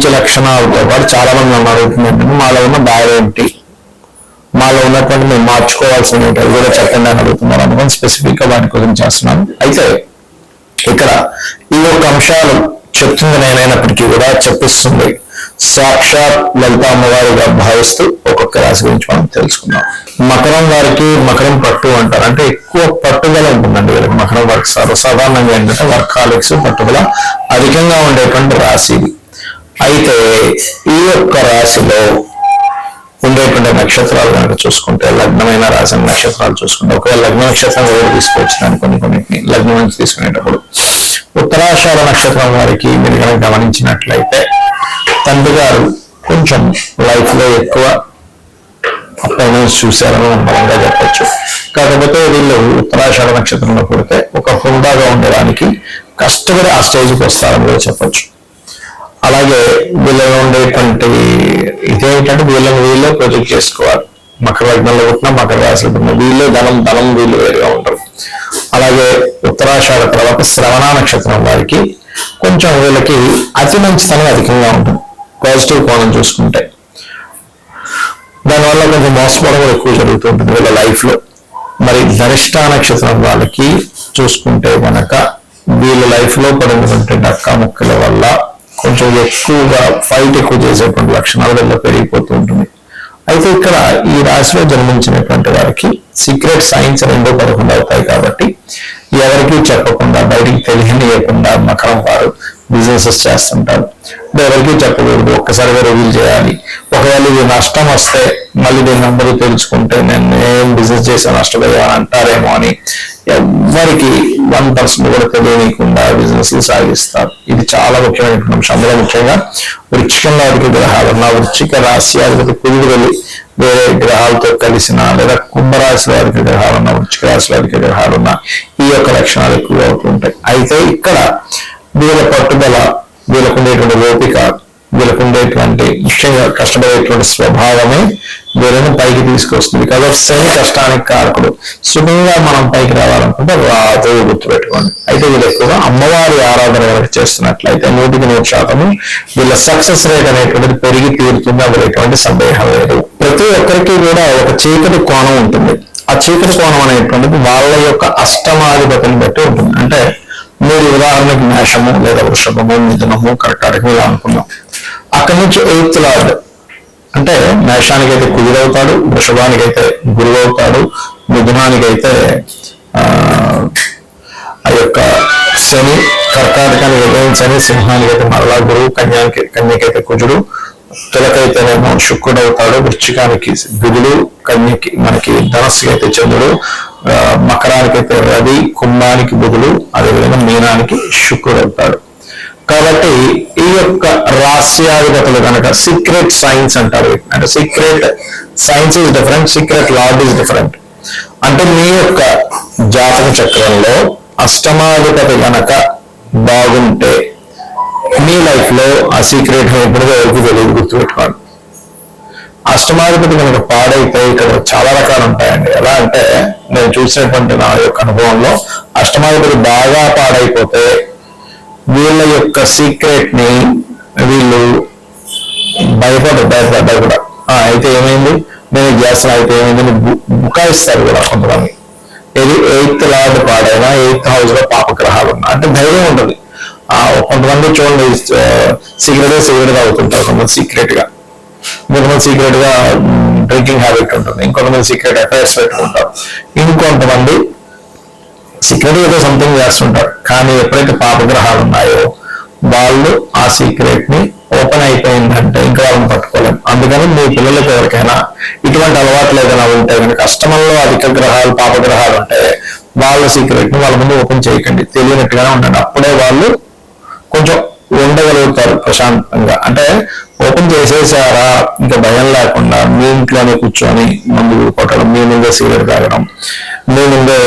మంచి లక్షణాలతో పాటు చాలా మంది నన్ను అడుగుతుందంటే మాలో ఉన్న బాధ ఏంటి? మాలో ఉన్నటువంటి మేము మార్చుకోవాల్సిన కూడా చెప్పండి అని అడుగుతున్నారు. అనుకుని స్పెసిఫిక్గా వాటి గురించి చేస్తున్నాను. అయితే ఇక్కడ ఈ యొక్క అంశాలు చెప్తుంది నేనైనప్పటికీ కూడా చెప్పిస్తుంది. సాక్షాత్ లలిత అమ్మవారిగా భావిస్తూ ఒక్కొక్క రాశి గురించి మనం తెలుసుకుందాం. మకరం వారికి మకరం పట్టు అంటారు. అంటే ఎక్కువ పట్టుదల ఉంటుందండి వీళ్ళకి. మకరం వారికి సర్వసాధారణంగా ఏంటంటే వర్కాలిక్స్ పట్టుదల అధికంగా ఉండేటువంటి రాశి ఇది. అయితే ఈ యొక్క రాశిలో ఉండేటువంటి నక్షత్రాలు కనుక చూసుకుంటే లగ్నమైన రాశి నక్షత్రాలు చూసుకుంటే ఒకవేళ లగ్న నక్షత్రం కూడా తీసుకొచ్చినాను కొన్ని కొన్నింటిని లగ్నం నుంచి తీసుకునేటప్పుడు ఉత్తరాషాఢ నక్షత్రం వారికి మీరు కనుక గమనించినట్లయితే తండ్రి గారు కొంచెం లైఫ్లో ఎక్కువ అపాయింట్మెంట్స్ చూశారని బలంగా చెప్పచ్చు. కాకపోతే వీళ్ళు ఉత్తరాషాఢ నక్షత్రంలో పుడితే ఒక హుందాగా ఉండడానికి కష్టపడి ఆ స్టేజ్కి వస్తారని కూడా చెప్పచ్చు. అలాగే వీళ్ళలో ఉండేటువంటి ఇదేంటంటే వీళ్ళని వీళ్ళే ప్రొజెక్ట్ చేసుకోవాలి. మకర లగ్నంలో పుట్టిన మకర రాశిలో పుట్టిన వీళ్ళే ధనం ధనం వీళ్ళు వేరుగా ఉంటారు. అలాగే ఉత్తరాషాఢ తర్వాత శ్రవణ నక్షత్రం వారికి కొంచెం వీళ్ళకి అతి మంచితనం అధికంగా ఉంటుంది. పాజిటివ్ కోణం చూసుకుంటే. దానివల్ల కొంచెం మోసపోవడం కూడా ఎక్కువ జరుగుతుంటుంది వీళ్ళ లైఫ్లో మరి ధనిష్ట నక్షత్రం వాళ్ళకి చూసుకుంటే కనుక వీళ్ళ లైఫ్లో పడినటువంటి డక్కా ముక్కల వల్ల కొంచెం ఎక్కువగా ఫైట్ ఎక్కువ చేసేటువంటి లక్షణాలు వల్ల పెరిగిపోతూ ఉంటుంది. అయితే ఇక్కడ ఈ రాశిలో జన్మించినటువంటి వారికి సీక్రెట్ సైన్స్ రెండో పదకొండు అవుతాయి కాబట్టి ఎవరికి చెప్పకుండా బయటికి తెలియనియకుండా మకరం వారు బిజినెసెస్ చేస్తుంటారు. ఎవరికి చెప్పకూడదు ఒక్కసారిగా రివీల్ చేయాలి. ఒకవేళ ఇది నష్టం వస్తే మళ్ళీ దీని నెంబర్ తెలుసుకుంటే నేను ఏం బిజినెస్ చేసే నష్టపోయా అంటారేమో అని ఎవ్వరికి వన్ పర్సెంట్ కూడా తెలియకుండా బిజినెస్ సాగిస్తారు. ఇది చాలా ముఖ్యమైన అంశం. అందులో ముఖ్యంగా వృక్షికంలో అధిక గ్రహాలు ఉన్న వృచ్చిక రాశి అధిపతి కుదురు వెళ్ళి వేరే గ్రహాలతో కలిసిన లేదా కుంభరాశిలో అధిక గ్రహాలు ఉన్న వృచ్చిక రాశిలో అధిక గ్రహాలు ఉన్న ఈ యొక్క లక్షణాలు ఎక్కువగా అవుతుంటాయి అయితే ఇక్కడ వీళ్ళ పట్టుదల వీళ్ళకు ఉండేటువంటి ఓపిక వీళ్ళకు ఉండేటువంటి ముఖ్యంగా కష్టపడేటువంటి స్వభావమే వీళ్ళని పైకి తీసుకొస్తుంది. కాబట్టి శని కష్టానికి కారకుడు సుఖంగా మనం పైకి రావాలనుకుంటే రాదు గుర్తుపెట్టుకోండి. అయితే వీళ్ళు ఎక్కువగా అమ్మవారి ఆరాధన కనుక చేస్తున్నట్లయితే నూటికి నూరు శాతము వీళ్ళ సక్సెస్ రేట్ అనేటువంటిది పెరిగి తీరుతుంది. అందులో ఎటువంటి సందేహం లేదు. ప్రతి ఒక్కరికి కూడా ఒక చీకటి కోణం ఉంటుంది. ఆ చీకటి కోణం అనేటువంటిది వాళ్ళ యొక్క అష్టమాధిపతిని బట్టి ఉంటుంది. అంటే మీరు ఉదాహరణకి మేషము లేదా వృషభము మిథునము కర్కాటకం ఇలా అనుకున్నాం అక్కడి నుంచి ఎయిత్ లార్డ్ అంటే మేషానికి అయితే కుదురవుతాడు వృషభానికి అయితే గురువు అవుతాడు మిథునానికి అయితే ఆ యొక్క శని కర్కాటకానికి అయితే శని సింహానికి అయితే మరలా గురువు కన్యానికి కన్యకైతే కుజుడు తులకైతేనేమో శుక్రుడు అవుతాడు వృచ్చికానికి బుధుడు కన్యకి మనకి ధనస్సుకి అయితే చంద్రుడు మకరానికి అయితే రవి కుంభానికి బుధుడు అదేవిధంగా మీనానికి శుక్రుడు అవుతాడు కాబట్టి ఈ యొక్క రహస్యాధిపతులు కనుక సీక్రెట్ సైన్స్ అంటారు అంటే secret science is different secret lord is different అంటే మీ యొక్క జాతక చక్రంలో అష్టమాధిపతి కనుక బాగుంటే మీ లైఫ్లో ఆ సీక్రెట్ ఎప్పుడుగా ఎవరికి తెలియదు గుర్తుపెట్టుకోండి. అష్టమాధిపతి కనుక పాడైతే ఇక్కడ చాలా రకాలు ఉంటాయండి. ఎలా అంటే నేను చూసినటువంటి నా యొక్క అనుభవంలో అష్టమాధిపతి బాగా పాడైపోతే యొక్క సీక్రెట్ని వీళ్ళు భయపడరు భయపడ్డా కూడా అయితే ఏమైంది? నేను చేస్తాను అయితే ఏమైంది? బుకాయిస్తారు కూడా కొంతమంది. ఇది ఎయిత్ లార్డ్ పాడైనా ఎయిత్ హౌస్లో పాపగ్రహాలు ఉన్నా అంటే ధైర్యం ఉంటుంది. కొంతమంది చూడండి సిగరెట్ సిగరెట్ అవుతుంటారు. కొంతమంది సీక్రెట్గా. ఇంకొంతమంది సీక్రెట్గా డ్రింకింగ్ హ్యాబిట్ ఉంటుంది. ఇంకొంతమంది సీక్రెట్ అఫైర్స్ పెట్టుకుంటారు. ఇంకొంతమంది సీక్రెట్ ఏదో సంథింగ్ చేస్తుంటారు. కానీ ఎప్పుడైతే పాపగ్రహాలు ఉన్నాయో వాళ్ళు ఆ సీక్రెట్ని ఓపెన్ అయిపోయిందంటే ఇంకా వాళ్ళని పట్టుకోలేం. అందుకని మీ పిల్లలకు ఎవరికైనా ఇటువంటి అలవాట్లు ఏదైనా ఉంటే కనుక అష్టమంలో అధిక గ్రహాలు పాపగ్రహాలు ఉంటే వాళ్ళ సీక్రెట్ని వాళ్ళ ముందు ఓపెన్ చేయకండి. తెలియనట్టుగానే ఉండండి. అప్పుడే వాళ్ళు కొంచెం ఉండగలుగుతారు ప్రశాంతంగా. అంటే ఓపెన్ చేసేసారా? ఇంకా భయం లేకుండా మీ ఇంట్లోనే కూర్చొని మందు కొట్టడం మీ ముందే సిగరెట్ తాగడం మీ ముందే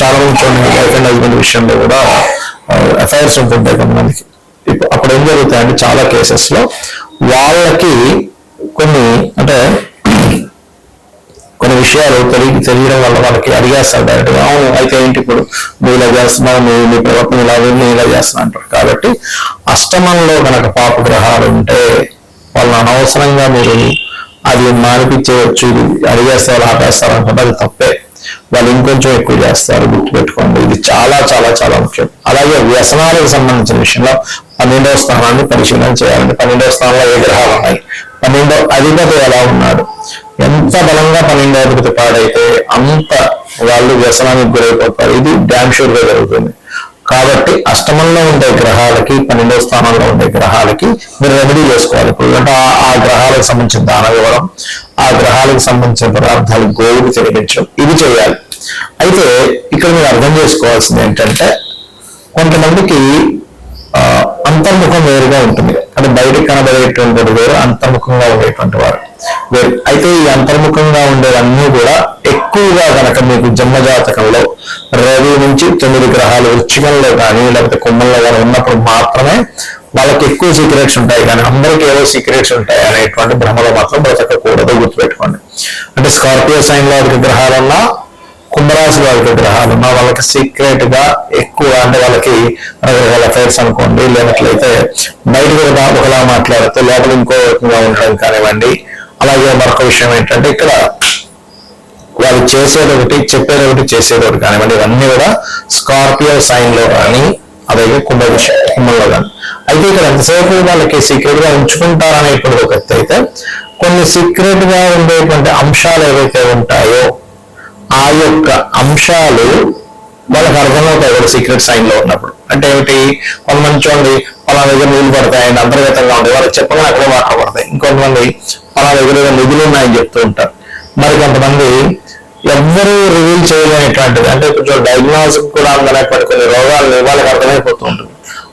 చాలా మంది చూడండి వైఫ్ అండ్ హస్బెండ్ విషయంలో కూడా అఫైర్స్ ఉంటుంటాయి కొంతమందికి. అప్పుడు ఏం జరుగుతాయంటే చాలా కేసెస్లో వాళ్ళకి కొన్ని అంటే కొన్ని విషయాలు తెలియ తెలియడం వల్ల వాళ్ళకి అడిగేస్తారు డైరెక్ట్గా అవును అయితే ఏంటి ఇప్పుడు? నువ్వు ఇలా చేస్తున్నావు నువ్వు నీ ప్రవర్తన ఇలా ఉంది, నేను ఇలా చేస్తున్నా అంటారు. కాబట్టి అష్టమంలో కనుక పాప గ్రహాలు ఉంటే వాళ్ళని అనవసరంగా మీరు అది మానిపించవచ్చు ఇది అడిగేస్తారు ఆపేస్తారు అనుకుంటే అది తప్పే. వాళ్ళు ఇంకొంచెం ఎక్కువ చేస్తారు గుర్తుపెట్టుకోండి. ఇది చాలా చాలా చాలా ముఖ్యం. అలాగే వ్యసనాలకు సంబంధించిన విషయంలో పన్నెండవ స్థానాన్ని పరిశీలన చేయాలండి. పన్నెండవ స్థానంలో ఏ గ్రహాలు ఉన్నాయి? పన్నెండో అధిపతి ఎలా ఉన్నాడు? ఎంత బలంగా పన్నెండో అధిపతి పాడైతే అంత వాళ్ళు వ్యసనానికి గురైపోతారు. ఇది డ్యామ్ షూర్గా జరుగుతుంది. కాబట్టి అష్టమంలో ఉండే గ్రహాలకి పన్నెండవ స్థానంలో ఉండే గ్రహాలకి మీరు రెమెడీ చేసుకోవాలి. ఇప్పుడు అంటే ఆ- గ్రహాలకు సంబంధించిన దాన ఇవ్వడం ఆ గ్రహాలకు సంబంధించిన పదార్థాలు గోవులు తిరిగించడం ఇది చేయాలి. అయితే ఇక్కడ మీరు అర్థం చేసుకోవాల్సింది ఏంటంటే కొంతమందికి అంతర్ముఖం వేరుగా ఉంటుంది. అంటే బయటకు కనబడేటువంటి వేరు అంతర్ముఖంగా ఉండేటువంటి వారు. వేరు అయితే ఈ అంతర్ముఖంగా ఉండేవన్నీ కూడా ఎక్కువగా కనుక మీకు జన్మజాతకంలో రవి నుంచి తొమ్మిది గ్రహాలు వృచ్చికంలో కానీ లేకపోతే కుంభంలో కానీ ఉన్నప్పుడు మాత్రమే వాళ్ళకి ఎక్కువ సీక్రెట్స్ ఉంటాయి. కానీ అందరికీ ఏవో సీక్రెట్స్ ఉంటాయి అనేటువంటి భ్రమలో మాత్రం బ్రతకకూడదు గుర్తుపెట్టుకోండి. అంటే స్కార్పియో సైన్లో అధిక గ్రహాలన్నా కుంభరాశి వాళ్ళకి గ్రహాలు ఉన్న వాళ్ళకి సీక్రెట్గా ఎక్కువ అంటే వాళ్ళకి రకరకాల అఫైర్స్ అనుకోండి లేనట్లయితే బయట కూడా ఒకలా మాట్లాడితే లోపల ఇంకో రకంగా ఉండడం కానివ్వండి. అలాగే మరొక విషయం ఏంటంటే ఇక్కడ వాళ్ళు చేసేది ఒకటి చెప్పేది ఒకటి చేసేది ఒకటి కానివ్వండి. ఇవన్నీ కూడా స్కార్పియో సైన్లో కానీ అలాగే కుంభ విషయం కుంభంలో కానీ అయితే ఇక్కడ ఎంతసేపు వాళ్ళకి సీక్రెట్గా ఉంచుకుంటారనేటువంటి ఒక అయితే కొన్ని సీక్రెట్గా ఉండేటువంటి అంశాలు ఏవైతే ఉంటాయో ఆ యొక్క అంశాలు వాళ్ళకి అర్థమవుతాయి కూడా సీక్రెట్ సైన్లో ఉన్నప్పుడు. అంటే ఏమిటి? కొంతమంది చూడండి పలా దగ్గర నీళ్ళు పడతాయండి అంతర్గతంగా ఉంటాయి వాళ్ళకి చెప్పగానే అక్కడే వాటర్ పడతాయి. ఇంకొంతమంది పలా దగ్గర నిధులు ఉన్నాయని చెప్తూ ఉంటారు. మరి కొంతమంది ఎవ్వరూ రివీల్ చేయలేనటువంటిది. అంటే కొంచెం డయాగ్నోస్ కూడా అందనటువంటి కొన్ని రోగాలు వాళ్ళకి అర్థమైపోతూ ఉంటుంది.